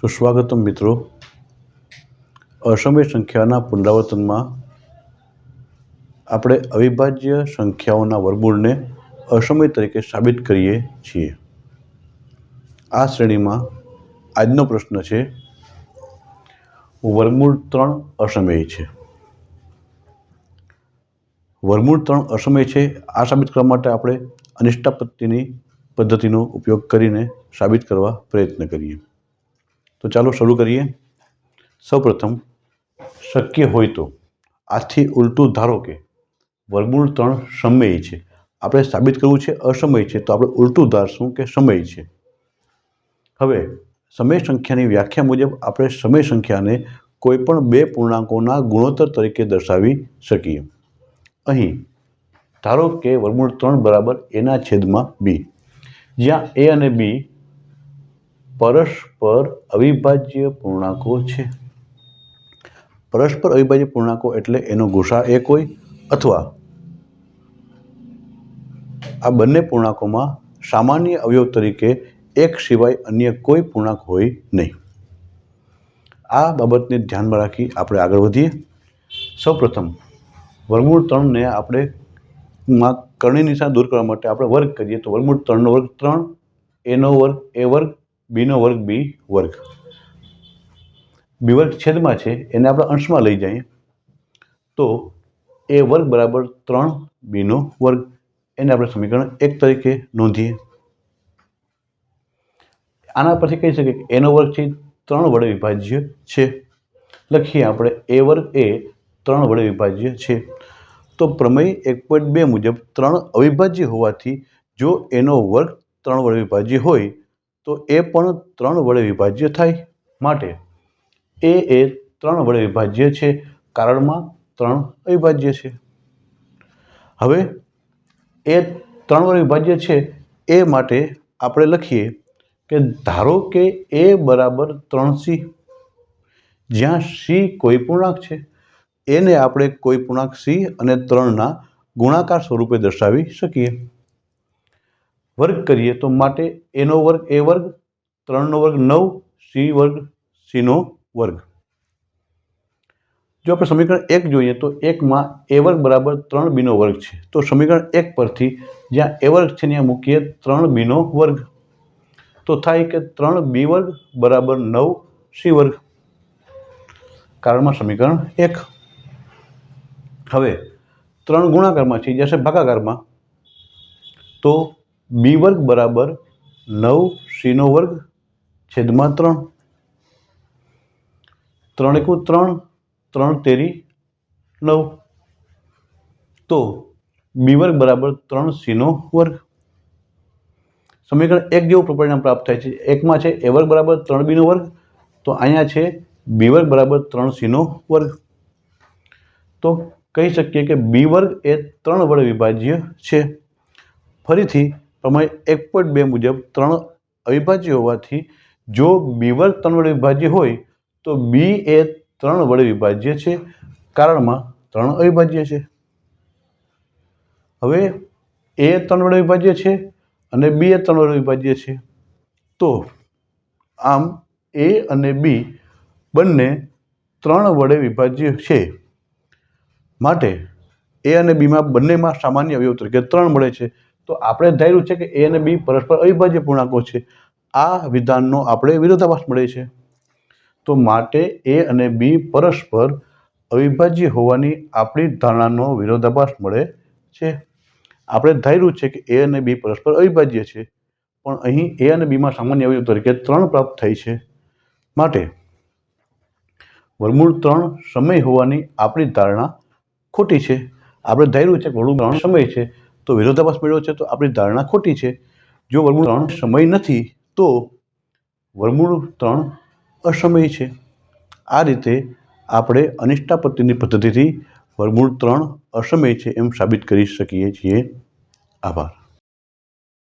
સુસ્વાગતમ મિત્રો. અસમય સંખ્યાના પુનરાવર્તનમાં આપણે અવિભાજ્ય સંખ્યાઓના વર્ગમૂળને અસમય તરીકે સાબિત કરીએ છીએ. આ શ્રેણીમાં આજનો પ્રશ્ન છે વર્ગમૂળ ત્રણ અસમય છે. વર્ગમૂળ ત્રણ અસમય છે, આ સાબિત કરવા માટે આપણે અનિષ્ટાપત્તિની પદ્ધતિનો ઉપયોગ કરીને સાબિત કરવા પ્રયત્ન કરીએ. તો ચાલો શરૂ કરીએ. સૌપ્રથમ, શક્ય હોય તો. આથી ઉલટું ધારો કે વર્ગમૂળ ત્રણ સમય છે. આપણે સાબિત કરવું છે અસમય છે, તો આપણે ઉલટું ધારશું કે સમય છે. હવે, સમય સંખ્યાની વ્યાખ્યા મુજબ આપણે સમય સંખ્યાને કોઈપણ બે પૂર્ણાંકોના ગુણોત્તર તરીકે દર્શાવી શકીએ. અહીં, ધારો કે વર્ગમૂળ ત્રણ બરાબર એના છેદમાં બી. જ્યાં એ અને બી પરસ્પર અવિભાજ્ય પૂર્ણાંકો છે. પરસ્પર અવિભાજ્ય પૂર્ણાંકો એટલે એનો ગુસા એક હોય અથવા આ બંને પૂર્ણાંકોમાં સામાન્ય અવયવ તરીકે એક સિવાય અન્ય કોઈ પૂર્ણાંક હોય નહીં. આ બાબતને ધ્યાનમાં રાખી આપણે આગળ વધીએ. સૌપ્રથમ, વર્ગમૂળ ત્રણને આપણે માં કરણી નિશાન દૂર કરવા માટે આપણે વર્ગ કરીએ. તો વર્ગમૂળ ત્રણનો વર્ગ ત્રણ, એનો વર્ગ, એ વર્ગ બીનો વર્ગ બી વર્ગ. બી વર્ગ છેદમાં છે, એને આપણે અંશમાં લઈ જઈએ. તો એ વર્ગ બરાબર ત્રણ બીનો વર્ગ. એને આપણે સમીકરણ એક તરીકે નોંધીએ. આના પરથી કહી શકીએ કે એનો વર્ગ છે, ત્રણ વડે વિભાજ્ય છે. લખીએ આપણે, એ વર્ગ એ ત્રણ વડે વિભાજ્ય છે. તો પ્રમેય એક પોઈન્ટ બે મુજબ ત્રણ અવિભાજ્ય હોવાથી જો એનો વર્ગ ત્રણ વડે વિભાજ્ય હોય તો એ પણ ત્રણ વડે વિભાજ્ય થાય માટે. એ એ ત્રણ વડે વિભાજ્ય છે, કારણમાં ત્રણ અવિભાજ્ય છે. હવે એ ત્રણ વડે વિભાજ્ય છે એ માટે આપણે લખીએ કે ધારો કે એ બરાબર ત્રણ સી, જ્યાં સી કોઈ પૂર્ણાંક છે. એને આપણે કોઈ પૂર્ણાંક સી અને ત્રણના ગુણાકાર સ્વરૂપે દર્શાવી શકીએ. વર્ગ કરીએ તો માટે એનો વર્ગ એ વર્ગ ત્રણનો વર્ગ, નવ સી વર્ગ સીનો વર્ગ. જો આપણે સમીકરણ એક જોઈએ તો એકમાં એ વર્ગ બરાબર ત્રણ બીનો વર્ગ છે. તો સમીકરણ એક પરથી જ્યાં એ વર્ગ છે ત્યાં મૂકીએ ત્રણ બીનો વર્ગ. તો થાય કે ત્રણ બી વર્ગ બરાબર નવ સી વર્ગ. કારણમાં સમીકરણ એક. હવે ત્રણ ગુણાકારમાં છે જશે ભાગાકારમાં. તો બી વર્ગ બરાબર નવ સીનો વર્ગ છેદમાં ત્રણ. ત્રણ એકુ ત્રણ ત્રણ તેરી નવ. તો બી વર્ગ બરાબર ત્રણ સીનો વર્ગ. સમીકરણ એક જેવું પરિણામ પ્રાપ્ત થાય છે. એકમાં છે એ વર્ગ બરાબર ત્રણ બીનો વર્ગ. તો અહીંયા છે બી વર્ગ બરાબર ત્રણ સીનો વર્ગ. તો કહી શકીએ કે બી વર્ગ એ ત્રણ વડે વિભાજ્ય છે. ફરીથી પ્રમાણે એક પોઈન્ટ બે મુજબ ત્રણ અવિભાજ્ય હોવાથી જો બી વર્ગ ત્રણ વડે વિભાજ્ય હોય, તો બી એ ત્રણ વડે વિભાજ્ય છે. કારણમાં ત્રણ અવિભાજ્ય છે. હવે એ ત્રણ વડે વિભાજ્ય છે અને બી એ ત્રણ વડે વિભાજ્ય છે. તો આમ એ અને બી બંને ત્રણ વડે વિભાજ્ય છે. માટે એ અને બીમાં બંનેમાં સામાન્ય અવયવ તરીકે ત્રણ મળે છે. તો આપણે ધાર્યું છે કે એ અને બી પરસ્પર અવિભાજ્ય પૂર્ણાંકો છે. આ વિધાનનો આપણે વિરોધાભાસ મળે છે. તો માટે એ અને બી પરસ્પર અવિભાજ્ય હોવાની આપણી ધારણાનો વિરોધાભાસ મળે છે. આપણે ધાર્યું છે કે એ અને બી પરસ્પર અવિભાજ્ય છે, પણ અહીં એ અને બીમાં સામાન્ય અવયવ તરીકે ત્રણ પ્રાપ્ત થઈ છે. માટે વરમૂળ ત્રણ સમય હોવાની આપણી ધારણા ખોટી છે. આપણે ધાર્યું છે કે વર્ગમૂળ ત્રણ સમય છે તો વિરોધાભાસ મેળવ્યો છે, તો આપણી ધારણા ખોટી છે. જો વર્ગમૂળ ત્રણ સમય નથી, તો વરમૂળ ત્રણ અસમય છે. આ રીતે આપણે અનિષ્ટાપત્તિની પદ્ધતિથી વરમૂળ ત્રણ અસમય છે એમ સાબિત કરી શકીએ છીએ. આભાર.